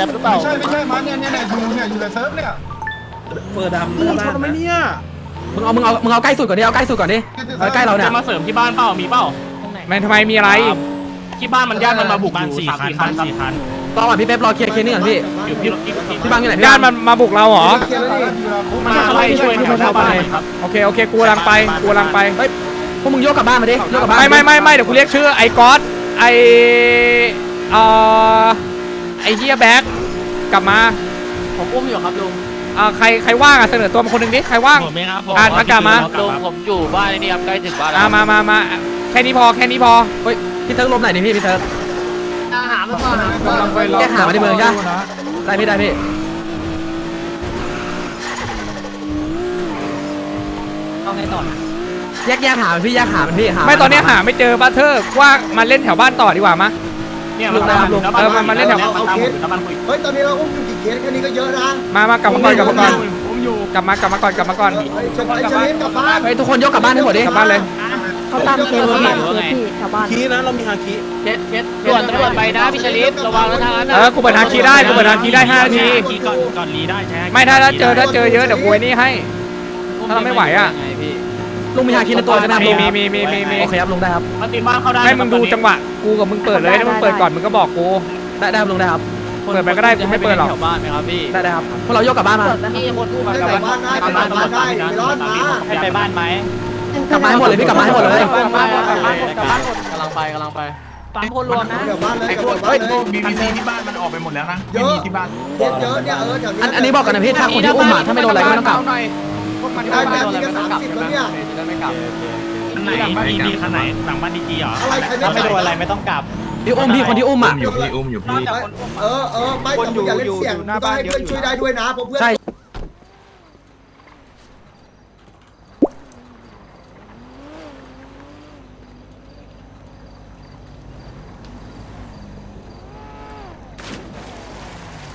จ๊บหรือเปล่า ไม่ใช่ไม่ใช่มาเนี่ยเนี่ยเนี่ยอยู่เนี่ยอยู่ในเซิร์ฟเนี่ยเปิดดำหน้าบ้านนะมึงเอา มึงเอา มึงเอาใกล้สุดก่อนดิ เอาใกล้สุดก่อนดิ เอาใกล้เราเนี่ย จะมาเสริมที่บ้านเปล่า มีเปล่าไม่ทำไมมีอะไร ที่บ้านมันญาติมันมาบุกอยู่สามสี่คันสี่คันรอก่อนพี่เป๊ปรอเคลียร์เคลียร์นี่ก่อนพี่ อยู่ที่ที่ที่พี่บังอยู่ไหนพี่ญาบัติงมันมาบุกเราเหรอมาไล่ช่วยแถวหน้าบ้านครับโอเค โอเค กูกำลังไป กูกำลังไป เฮ้ย พวกมึงโยกกลับบ้านมาดิ โยกกลับบ้านไม่ไม่ไม่ไม่เดี๋ยวกูเรียกชื่อไอ้ก๊อตไอ้เอ่อไอ้ เฮียแบ็กกลับมาผมอุ้มอยู่ครับลุงอ่าใครใครว่างอะเสนอตัวมาคนหนึ่งดิใครว่าง ผมเองครับอะมากลับมา ลุงผมอยู่บ้านนี่ครับใกล้ถึงบ้านอ่ามามามาแค่นี้พอแค่นี้พอเฮ้ยพี่เซิร์ฟลมไหนดิพี่พี่เซิร์ฟอาหารมันก่อนแยกหามาในเมืองใช่ไหมได้พี่ได้พี่เอาไงต่อแยกแยกหามันพี่แยกหามันพี่หาไม่ตอนนี้หาไม่เจอบัตเทอร์ว่ามาเล่นแถวบ้านต่อดีกว่ามา เนี่ยมันตามอยู่เออมันมาเล่นแถวมันตามอยู่แล้วมันคุยเฮ้ยตอนนี้เราอุ้มอยู่กี่เคสแค่นี้ก็เยอะนะมามากลับมาก่อนกลับมาก่อนผมอยู่กลับมากลับมาก่อนกลับมาก่อนไอ้ชไอ้ชลินกลับบ้านเฮ้ยทุกคนยกกลับบ้านให้หมดดิกลับบ้านเลยเขาตามเคสพี่เคสพี่ชาวบ้านคีนะเรามีฮาคิเคสเคสด่วนตำรวจไปนะพี่ชลิประวังนะทางนั้นเออกูเปิดฮาคีได้กูเปิดฮาคีได้5นาทีคีก่อนก่อนรีได้ใช่ไม่ถ้าถ้าเจอถ้าเจอเยอะเดี๋ยวกูไอ้นี่ให้ถ้าเราไม่ไหวอะ ลุงมีหาคินในตัวใช่ไหมครับมีลุงมีมีมีมีมีโอเคครับลุงได้ครับมันตีบ้านเข้าได้ให้มึงดูจังหวะกูกับมึงเปิดเลยถ้ามึงเปิดก่อนมึงก็บอกกูได้ได้ครับลุงได้ครับเปิดไปก็ได้กูไม่เปิดหรอกแถวบ้านไหมครับพี่ได้ได้ครับพวกเรายกกลับบ้านมาพี่คนอุ้มได้กลับบ้านได้กลับบ้านได้ไม่ร้อนมาให้ไปบ้านไหมกลับมาให้หมดเลยพี่กลับมาให้หมดเลยกำลังไปกำลังไปสามคนรวมนะกลับบ้านเลยกลับบ้านเลยบีบีซีที่บ้านมันออกไปหมดแล้วนะเยไม่อะมีที่บ้านเคสเยอะเนี่ยเออแถวนี้อันอันนี้บอกกันนะพี่ถ้าคนที่อุ้มอะถ้าไม่โดนอะไรก็ไม่ต้องกลับ ได้แบบนี้ก็สามสิบแล้วเนี่ยคันไหนดีดีคันไหนหลังบ้านดีจีเหรออะไรใครไม่ถ้าไม่โดนอะไรไม่ต้องกลับ พี่อุ้มพี่คนที่อุ้มอะ อยู่พี่อุ้มอยู่พี่ เออเออไม่แต่มึงอย่าเล่นเสียงมึงต้องให้เพื่อนช่วยได้ด้วยนะเพราะเพื่อนใช่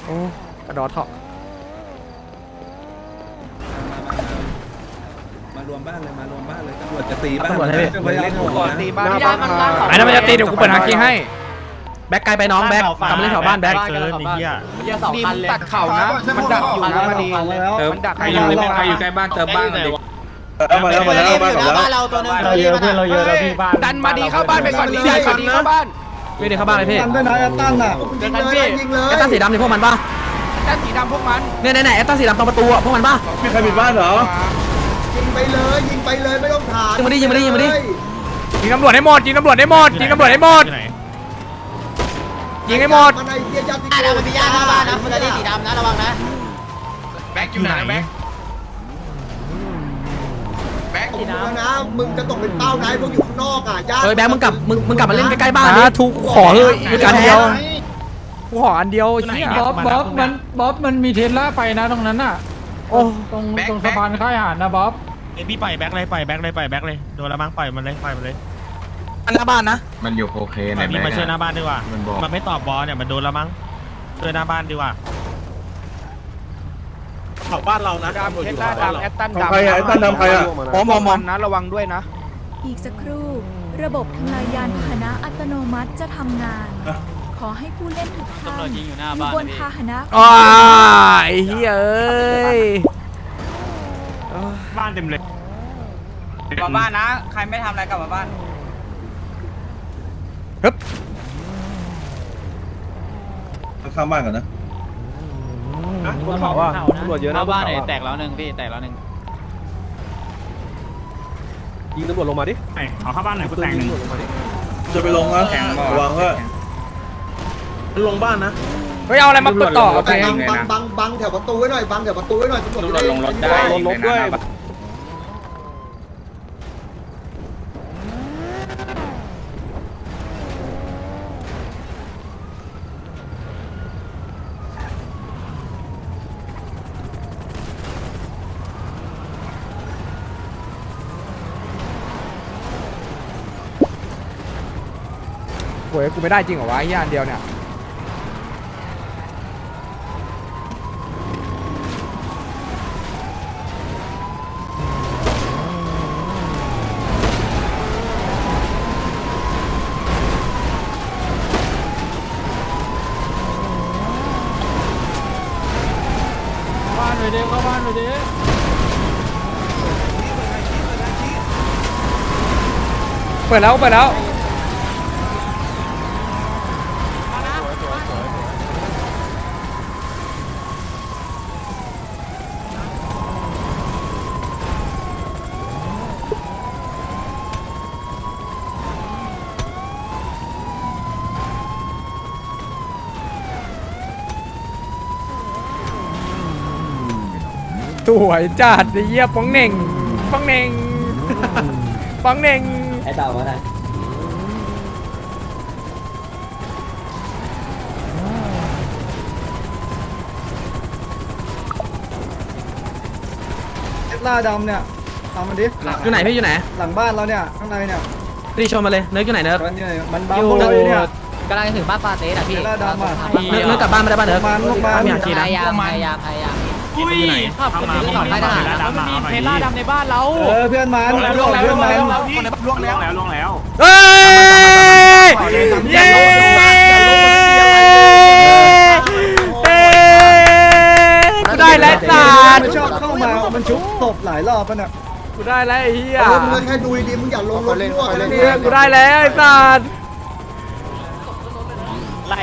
โอ้กระดอเถาะ มารวมบ้านเลยมารวมบ้านเลยตำรวจจะตีบ้านตำรวจให้พี่ไปเล่นหัวนะตีบ้านยามันบ้านไอ้นั่นมันจะตีเดี๋ยวกูเปิดฮาคีให้ แบ็คไกลไปน้องแบ็คกลับมาเล่นแถวบ้านแบ็คเกินไอ้เหี้ยเหี้ยสองคันเลยตัดเข่านะ มันดักอยู่นะมันดีเติมใครอยู่ใครอยู่ใกล้บ้านเติมบ้านหน่อยดิเอามาแล้วมาแล้วบ้านกับแล้วเราตัวนึงเราเยอะเพื่อนเราเยอะแล้วพี่บ้านดันมาดีเข้าบ้านไปก่อนดีก่อนดีเข้าบ้านพี่เดี๋ยวเข้าบ้านเลยพี่ตั้นด้วยนะแอตตันอะยิงเลยยิงเลยแอตตันสีดำนี่พวกมันป่ะแค่สีดำพวกมันเนี่ยไหนๆแอตตันสีดำตรงประตูอะพวกมันป่ะมีใครปิดบ้านเหรอ ยิงไปเลยยิงไปเลยไม่ต้องถามยิงตำรวจให้หมดยิงตำรวจให้หมดยิงตำรวจให้หมดยิงให้หมดมันไอ้เหี้ยยัดอะเราไปพิยาหน้าบ้านนะเฟอร์รารี่สีดำนะระวังนะแบ็คอยู่ไหนแบ็คแบ็คผมนะมึงจะตกเป็นเป้านะพวกอยู่ข้างนอกอะญาติเฮ้ยแบ็คมึงกลับมึงมึงกลับมาเล่นใกล้ๆบ้านดิอะถูกขอเฮ้ยอีกอันเดียวกูขออันเดียวเฮียบ๊อบบ๊อบมันบ๊อบมันมีเทสลาไปนะตรงนั้นน่ะ โอ้ตรงตรงสะพานค่ายอาหารนะบ๊อบไอพี่ปล่อยแบ็คเลยปล่อยแบ็คเลยปล่อยแบ็คเลยโดนแล้วมั้งปล่อยมันเลยปล่อยมันเลยหน้าบ้านนะมันอยู่โอเคไหนพี่แบ็มาคช่วยหน้าบ้านดีกว่า มันบอก มันไม่ตอบบอลเนี่ยมันโดนแล้วมั้งช่วยหน้าบ้านดีกว่าเผาบ้านเรานะดำเทสลาดำแอตตันดำใครอะไอ้ตั้นดำใครอะมอมมอมนะระวังด้วยนะ อีกสักครู่ ระบบทำลายยานพาหนะอัตโนมัติจะทำงาน ขอให้ผู้เล่นทุกท่านตำรวจยิงอยู่หน้าอยู่บ้านบนนะพี่พาหนะ อ้าไอ้เฮีย กลับบ้านนะ ใครไม่ทำอะไรกลับมาบ้าน ข้ามบ้านก่อนนะบนเขาอะตำรวจเยอะหน้าบ้านไหนแตกแล้วหนึ่งพี่แตกแล้วหนึ่งยิงตำรวจลงมาดิเอาเข้าบ้านหน่อยกูแต่งหนึ่งจะไปลงนะระวังว่าลงบ้านนะเฮ้ยเอาอะไรมาเปิดต่อโอเคบังบังบังบังแถวประตูไว้หน่อยบังแถวประตูไว้หน่อยตำรวจลงรถได้ลบด้วย หวยกูไม่ได้จริงเหรอวะเฮียอันเดียวเนี่ยบ้านหน่ด้เข้บ้านหน่ด้เปิดแล้วเปิดแล้ว วยจัดไอ้เหี้ยป้องเหน่งป้องเหน่งป้องเหน่งไอ้เต่าอะไรเอ็ดล่าดำเนี่ยทำมันดิอยู่ไหนพี่อยู่ไหนหลังบ้านเราเนี่ยข้างในเนี่ยรีชนมาเลยเนิร์กอยู่ไหนเนิร์กมันอยู่ไหนมันบัมพวกเราอยู่เนี่ยกำลังถึงบ้านปาเต้อะพี่เอ็ดล่าดำอะเนิร์กเนิร์กกลับบ้านไม่ได้บ้านเนิร์กมันลงมาไม่อยากขี่นะพยายามพยายามพยายาม อุ้ยทำมาขอบค่ายทหารดำมาเอาหน่อยเทล่าดำในบ้านเราเออเพื่อนมันเพื่อนมันล่วงแล้วล่วงแล้วเฮ้ยเย้เอ้ยกูได้แล้วสัตว์มันชอบเข้ามามันชุบตบหลายรอบแล้วเนี่ยกูได้แล้วไอ้เหี้ยเออมึงแค่ดูดีมึงอย่าลงรถรั่วกันเลยเหี้ยกูได้แล้วไอ้สัตว์ไล่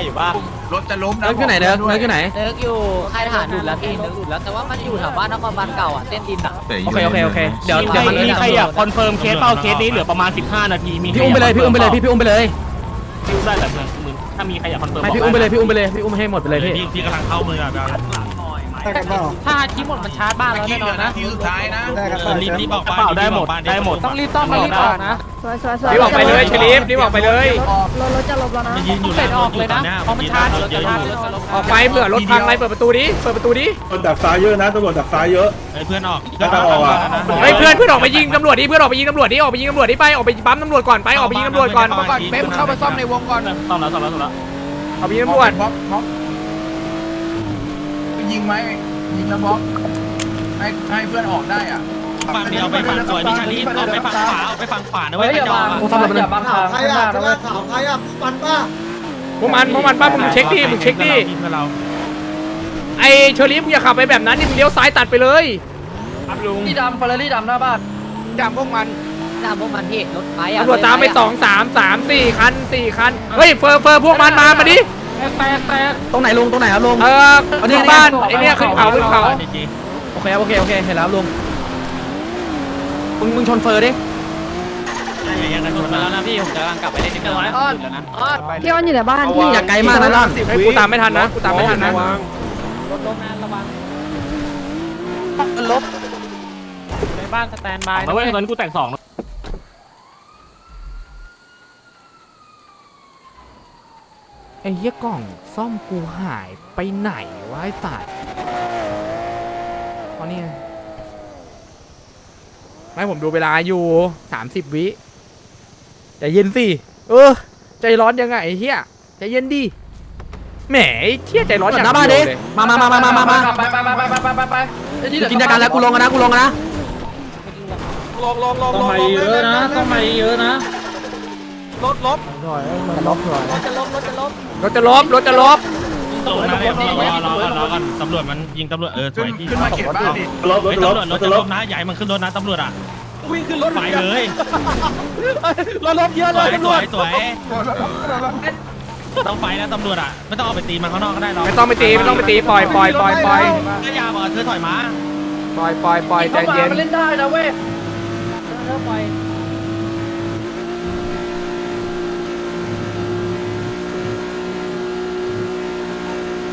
อยู่บ้านรถจะล้มนะเนิร์กอยู่ไหนเนิร์กเนิร์กอยู่ไหน เนิร์กอยู่ค่ายทหารหลุดแล้วพี่เนิร์กหลุดแล้วแต่ว่ามันอยู่แถวบ้านนครบาลเก่าอะเส้นดินอะ โอเคโอเคโอเค เดี๋ยวเดี๋ยวมันมีใครอยากคอนเฟิร์มเคสเป้าเคสนี้เหลือประมาณ 15 นาที มีพี่อุ้มไปเลยพี่อุ้มไปเลยพี่พี่อุ้มไปเลยพี่อุ้มได้แบบมึง ถ้ามีใครอยากคอนเฟิร์มไม่พี่อุ้มไปเลยพี่อุ้มไปเลยพี่อุ้มให้หมดไปเลยพี่พี่พี่กำลังเข้ามืออะได้กันเปล่าถ้าคิดหมดมันชาร์จบ้านเราที่แน่เหนลืออนนาทีนะสุดท้ายนะได้กันเปล่ารีบรีบออกกระเป๋าได้หมดได้หมดต้องรีบต้องมารีบออกนะสวยสวยสวยรีบออกไปเลยเชลิฟรีบออกไปเลยรถรถจะลบแล้วนะมันยืนอยู่เสร็จออกเลยนะเพราะมันชาร์จรถจะชาร์จออกไปเผื่อรถพังอะไรเปิดประตูดิเปิดประตูดิตำรวจดักซ้ายเยอะนะตำรวจดักซ้ายเยอะเพื่อนออกเฮ้ยเพื่อนเพื่อนออกไปยิงตำรวจดิเพื่อนออกไปยิงตำรวจดิออกไปยิงตำรวจดิไปออกไปปั๊มตำรวจก่อนไปออกไปยิงตำรวจก่อนเป๊ปเข้ามาซ่อมในวงก่อนซ่อมแล้วซ่อมแล้ว ซ่อมแล้วออกไปยิงตำรวจบล็อกบล็อกยิงไหมยิงแล้วบล็อกให้ให้เพื่อนออกได้อะฝั่งเดียวไปฝั่งสวยพี่ชาลีเอาไปฝั่งขวาเอาไปฝั่งขวานะเว้ยไปจอดกูซ่อมรถไปเลยข่าวใครอะเวลาข่าวใครอะมันป้าพวกมันพวกมันป้ามึงเช็คดิมึงเช็คดิเพื่อนเราไอเชอรี่มึงอย่าขับไปแบบนั้นนี่มึงเลี้ยวซ้ายตัดไปเลยครับลุงพี่ดำฟอร์เรรี่ดำหน้าบ้านดำพวกมัน ตามพวกมันพี่รถไฟอะตำรวจตามไปสองสามสามสี่คันสี่คันเฮ้ยเฟอร์เฟอร์พวกมันมามาดิตรงไหนลุงตรงไหนครับลุงเออขึ้นบ้านไอเนี่ยขึ้นเขาขึ้นเขาโอเคโอเคโอเคเห็นแล้วลุงมึงมึงชนเฟอร์ดิยังกันหชลุดนมามาแล้วนะพี่ผมจะกำลังกลับไปเล่นในเมืองแล้วนะพี่อ้อนอยู่ในบ้านพี่อย่าไกลมากนะล่อนเฮ้ยกูตามไม่ทันนะกูตามไม่ทันนะรถล้มนะระวังลบในบ้านสแตนบายมาเว้ยตอนกูแต่งสอง ไอ้เหี้ยกล่องซ่อมกูหายไปไหนวะไอ้สัตว์ตอนนี้ไงไม่ผมดูเวลาอยู่สามสิบวิใจเย็นสิ เออ ใจร้อนยังไงไอ้เหี้ยใจเย็นดิ แหมไอ้เหี้ยใจร้อนอย่างหน้าบ้านดิ เดียวเลยมามามามามามามาไปไปไปไปไปไปไปกูกินยากันแล้วกูลงกันนะกูลงกันนะต้องมาเยอะนะ ต้องมาเยอะนะ รถจะลบรถจะลบตรงนะรอรอรอก่อนตำรวจมันยิงตำรวจเออสขึ้วนยที่ขึ้นมาเขตบ้านดิรถรถตำรรถวจรรถถจะรลถบนะใหญ่มันขึ้นรถนะตำรวจอะวิ่งขึ้นรถไปเลยรถลบเยอะสเลวยยตำสรววจยสวยต้องไปนะตำรวจอะไม่ต้องเอาไปตีมันข้างนอกก็ได้หรอกไม่ต้องไปตีไม่ต้องไปตีปล่อยปล่อยปล่อยปล่อยถ้ายาบอกเธอถอยมาปล่อยปล่อยปล่อยใจเย็นเล่นได้นะเว้ยเริ่มปล่อย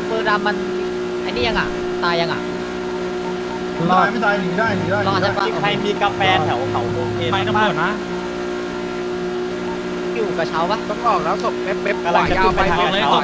เบอร์ ดำมันไอ้นี่ยังอะ ตายยังอะ รอดไม่ตายหนีได้หนีได้รอดใช่ปะ ใครมีกาแฟแถวเขาโอเคไปตำรวจนะ อยู่กระเช้าปะต้องออกแล้วศพเป๊ปเป๊ปกำลังจะขึ้นไปออกเลยขศวา